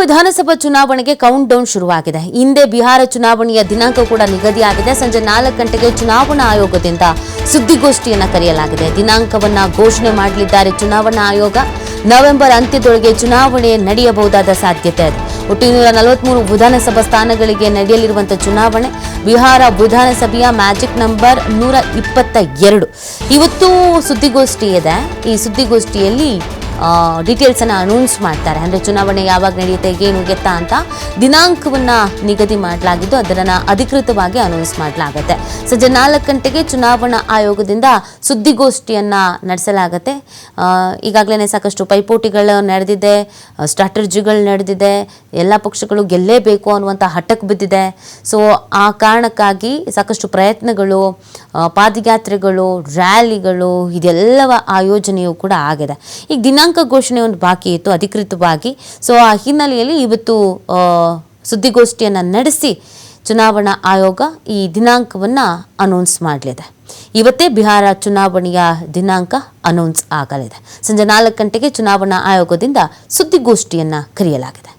ವಿಧಾನಸಭಾ ಚುನಾವಣೆಗೆ count down ಶುರುವಾಗಿದೆ. ಹಿಂದೆ ಬಿಹಾರ ಚುನಾವಣೆಯ ದಿನಾಂಕ ಕೂಡ ನಿಗದಿಯಾಗಿದೆ. ಸಂಜೆ ನಾಲ್ಕು ಗಂಟೆಗೆ ಚುನಾವಣಾ ಆಯೋಗದಿಂದ ಸುದ್ದಿಗೋಷ್ಠಿಯನ್ನು ಕರೆಯಲಾಗಿದೆ. ದಿನಾಂಕವನ್ನ ಘೋಷಣೆ ಮಾಡಲಿದ್ದಾರೆ ಚುನಾವಣಾ ಆಯೋಗ. ನವೆಂಬರ್ ಅಂತ್ಯದೊಳಗೆ ಚುನಾವಣೆ ನಡೆಯಬಹುದಾದ ಸಾಧ್ಯತೆ ಇದೆ. ಒಟ್ಟು ಇನ್ನೂರ ನಲವತ್ಮೂರು ವಿಧಾನಸಭಾ ಸ್ಥಾನಗಳಿಗೆ ನಡೆಯಲಿರುವಂತಹ ಚುನಾವಣೆ ಬಿಹಾರ ವಿಧಾನಸಭೆಯ ಮ್ಯಾಜಿಕ್ ನಂಬರ್ ನೂರ ಇಪ್ಪತ್ತ ಎರಡು. ಇವತ್ತು ಸುದ್ದಿಗೋಷ್ಠಿ ಇದೆ. ಈ ಸುದ್ದಿಗೋಷ್ಠಿಯಲ್ಲಿ ಡೀಟೇಲ್ಸ್ ಅನ್ನ ಅನೌನ್ಸ್ ಮಾಡ್ತಾರೆ. ಅಂದ್ರೆ ಚುನಾವಣೆ ಯಾವಾಗ ನಡೆಯುತ್ತೆ, ಏನು ಗೆತ್ತ ಅಂತ ದಿನಾಂಕವನ್ನ ನಿಗದಿ ಮಾಡಲಾಗಿದ್ದು ಅದರನ್ನ ಅಧಿಕೃತವಾಗಿ ಅನೌನ್ಸ್ ಮಾಡಲಾಗುತ್ತೆ. ಸಂಜೆ ನಾಲ್ಕು ಗಂಟೆಗೆ ಚುನಾವಣಾ ಆಯೋಗದಿಂದ ಸುದ್ದಿಗೋಷ್ಠಿಯನ್ನು ನಡೆಸಲಾಗುತ್ತೆ. ಈಗಾಗಲೇ ಸಾಕಷ್ಟು ಪೈಪೋಟಿಗಳು ನಡೆದಿದೆ ಸ್ಟ್ರಾಟಜಿಗಳು ನಡೆದಿದೆ, ಎಲ್ಲ ಪಕ್ಷಗಳು ಗೆಲ್ಲೇಬೇಕು ಅನ್ನುವಂಥ ಹಠಕ್ಕೆ ಬಿದ್ದಿದೆ. ಸೊ ಆ ಕಾರಣಕ್ಕಾಗಿ ಸಾಕಷ್ಟು ಪ್ರಯತ್ನಗಳು ಪಾದಯಾತ್ರೆಗಳು, ರ್ಯಾಲಿಗಳು, ಇದೆಲ್ಲವ ಆಯೋಜನೆಯೂ ಕೂಡ ಆಗಿದೆ. ಈಗ ದಿನಾಂಕ ಘೋಷಣೆ ಒಂದು ಬಾಕಿ ಇತ್ತು, ಅಧಿಕೃತವಾಗಿ. ಸೊ ಆ ಹಿನ್ನೆಲೆಯಲ್ಲಿ ಇವತ್ತು ಸುದ್ದಿಗೋಷ್ಠಿಯನ್ನು ನಡೆಸಿ ಚುನಾವಣಾ ಆಯೋಗ ಈ ದಿನಾಂಕವನ್ನು ಅನೌನ್ಸ್ ಮಾಡಲಿದೆ. ಇವತ್ತೇ ಬಿಹಾರ ಚುನಾವಣೆಯ ದಿನಾಂಕ ಅನೌನ್ಸ್ ಆಗಲಿದೆ. ಸಂಜೆ ನಾಲ್ಕು ಗಂಟೆಗೆ ಚುನಾವಣಾ ಆಯೋಗದಿಂದ ಸುದ್ದಿಗೋಷ್ಠಿಯನ್ನು ಕರೆಯಲಾಗಿದೆ.